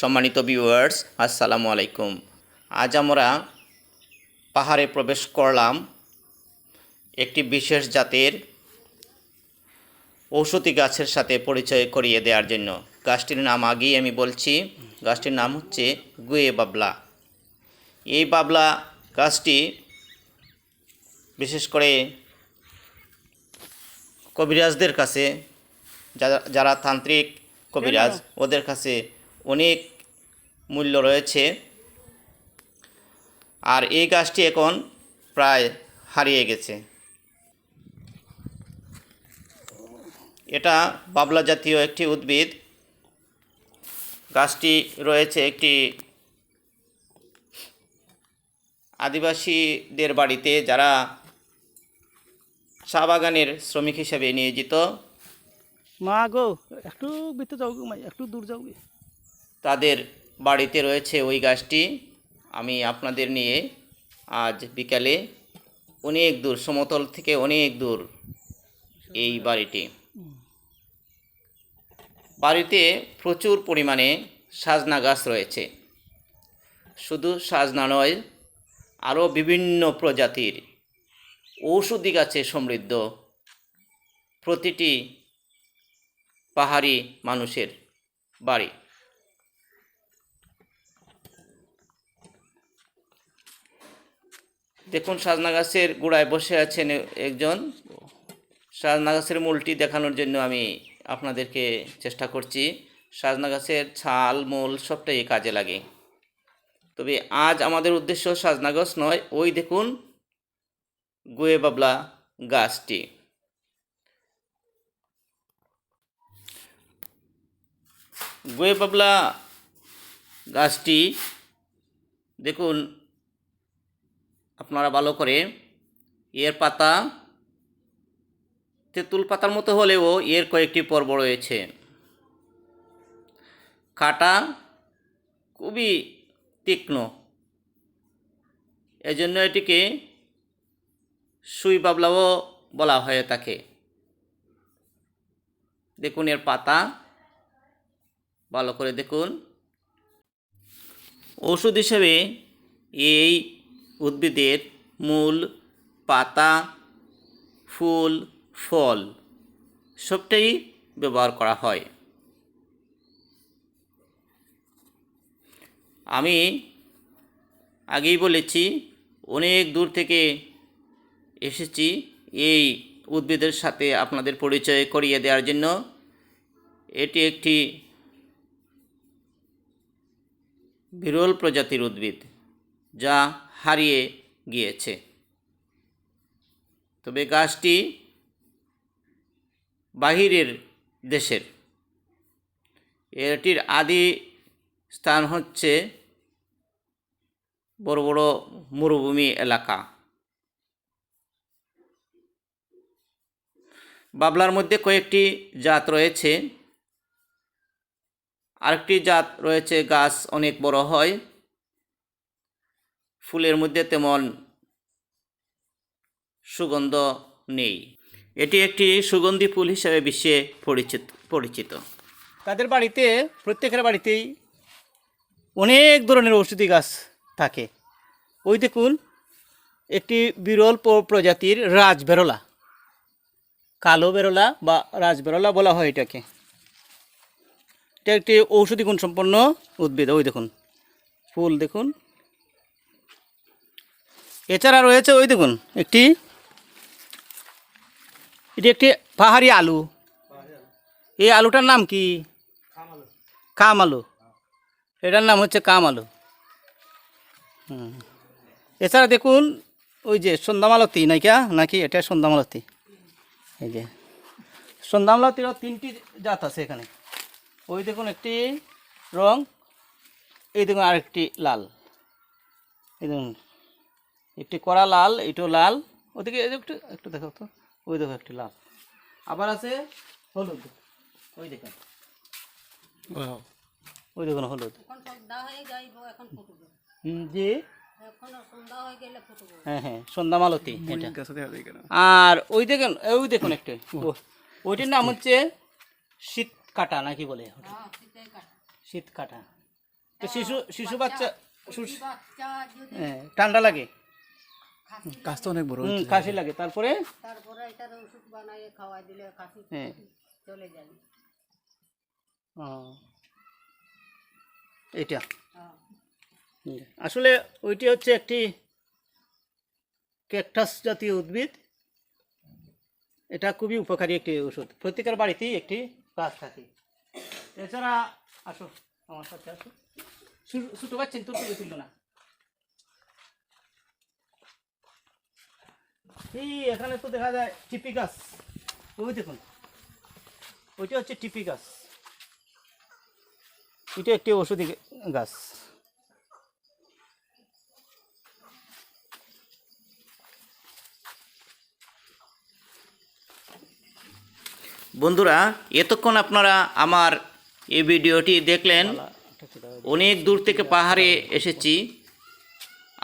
সম্মানিত ভিউয়ার্স আসসালামু আলাইকুম। আজ আমরা পাহাড়ে প্রবেশ করলাম একটি বিশেষ জাতের ঔষধি গাছের সাথে পরিচয় করিয়ে দেওয়ার জন্য। গাছটির নাম আগেই আমি বলছি গাছটির নাম হচ্ছে গুয়ে বাবলা। এই বাবলা গাছটি বিশেষ করে কবিরাজদের কাছে যারা যারা তান্ত্রিক কবিরাজ ওদের কাছে অনেক মূল্য রয়েছে। আর এই গাছটি এখন প্রায় হারিয়ে গেছে। এটা বাবলা জাতীয় একটি উদ্ভিদ। গাছটি রয়েছে একটি আদিবাসীদের বাড়িতে যারা চা বাগানের শ্রমিক হিসেবে নিয়োজিত। মা গো, একটু ভিতরে যাও একটু দূর যাও তাদের বাড়িতে রয়েছে ওই গাছটি। আমি আপনাদের নিয়ে আজ বিকালে অনেক দূর, সমতল থেকে অনেক দূর এই বাড়িটি। বাড়িতে প্রচুর পরিমাণে সাজনা গাছ রয়েছে। শুধু সাজনা নয়, আরও বিভিন্ন প্রজাতির ঔষধি গাছে সমৃদ্ধ প্রতিটি পাহাড়ি মানুষের বাড়ি। দেখুন সাজনা গাছের গোড়ায় বসে আছেন একজন। সাজনা গাছের মূলটি দেখানোর জন্য আমি আপনাদেরকে চেষ্টা করছি। সাজনা গাছের ছাল, মূল সবটাই কাজে লাগে। তবে আজ আমাদের উদ্দেশ্য সাজনা গাছ নয়, ওই দেখুন, গুয়ে বাবলা গাছটি। গুয়ে বাবলা গাছটি, দেখুন আপনারা ভালো করে এর পাতা, তেঁতুল পাতার মতো হলেও এর কয়েকটি পর্ব রয়েছে। কাটা খুবই তীক্ষ্ণ। এজন্য এটিকে সুই বাবলাও বলা হয়ে থাকে। দেখুন এর পাতা। ভালো করে দেখুন। ওষুধ হিসেবে এই উদ্ভিদের মূল পাতা, ফুল, ফল সবটাই ব্যবহার করা হয়। আমি আগেই বলেছি, অনেক দূর থেকে এসেছি এই উদ্ভিদের সাথে আপনাদের পরিচয় করিয়ে দেওয়ার জন্য। এটি একটি বিরল প্রজাতির উদ্ভিদ, যা হারিয়ে গিয়েছে। তবে গাছটি বাহিরের দেশের। এটির আদি স্থান হচ্ছে বড় বড় মরুভূমি এলাকা। বাবলার মধ্যে কয়েকটি জাত রয়েছে। আরেকটি জাত রয়েছে, গাছ অনেক বড় হয়। ফুলের মধ্যে তেমন সুগন্ধ নেই। এটি একটি সুগন্ধি ফুল হিসাবে বিশ্বে পরিচিত পরিচিত। তাদের বাড়িতে, প্রত্যেকের বাড়িতেই অনেক ধরনের ঔষধি গাছ থাকে। ওই দেখুন, একটি বিরল প্রজাতির রাজ বেরোলা কালো বেরোলা বা রাজ বেরোলা বলা হয় এটাকে। এটা একটি ঔষধি গুণ সম্পন্ন উদ্ভিদ। ওই দেখুন, ফুল দেখুন। এছাড়া রয়েছে ওই দেখুন, একটি, এটি একটি পাহাড়ি আলু। এই আলুটার নাম কি? কাম আলু। এটার নাম হচ্ছে কাম আলু। এছাড়া দেখুন, ওই যে সন্ধ্যামালতি নাকি নাকি এটা সন্ধ্যামালতি? এই যে সন্ধ্যামালতিরও তিনটি জাত আছে এখানে। ওই দেখুন একটি রং, এই দেখুন আরেকটি লাল। এই দেখুন একটি কড়া লাল এটাও লাল। ওদিকে একটু একটু দেখো তো। ওই দেখো একটি লাল। আবার আছে হলুদ। ওই দেখুন ওই দেখুন হলুদ। এখন সন্ধ্যা হয়ে যাইব এখন ফুটবো। হুম, জি। এখন সন্ধ্যা হয়ে হ্যাঁ হ্যাঁ সন্ধ্যা মালতী এটা। আর ওই দেখুন ওই দেখুন একটু। ওইটার নাম হচ্ছে শীত কাটা নাকি বলে হ্যাঁ শীত কাটা। তো শিশু শিশু বাচ্চা শিশু- বাচ্চা হ্যাঁ, ঠান্ডা লাগে? কাজ অনেক বড় হুম, কাশি লাগে। তারপরে? তারপরে এটার ওষুধ বানাইয়ে খাওয়াই দিলে কাশি হ্যাঁ। চলে যাবে ও, এটা হ্যাঁ। আসলে ওইটি হচ্ছে একটি ক্যাকটাস জাতীয় উদ্ভিদ। এটা খুবই উপকারী একটি ওষুধ। প্রত্যেকের বাড়িতেই একটি গাছ থাকে। এছাড়া আসো আমার সাথে আসো। ছোটো পাচ্ছেন তোর তুলে তুললো না। এই এখানে তো দেখা যায় টিপি গাছ। ওই দেখুন, ওইটা হচ্ছে টিপি গাছ। এটা একটি ওষুধি গাছ। বন্ধুরা, এতক্ষণ আপনারা আমার এই ভিডিওটি দেখলেন। অনেক দূর থেকে পাহাড়ে এসেছি।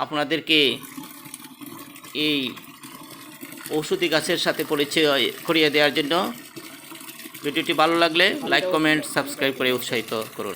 আপনাদেরকে এই ঔষধি গাছের সাথে পরিচয় করিয়ে দেওয়ার জন্য ভিডিওটি ভালো লাগলে লাইক কমেন্ট সাবস্ক্রাইব করে উৎসাহিত করুন।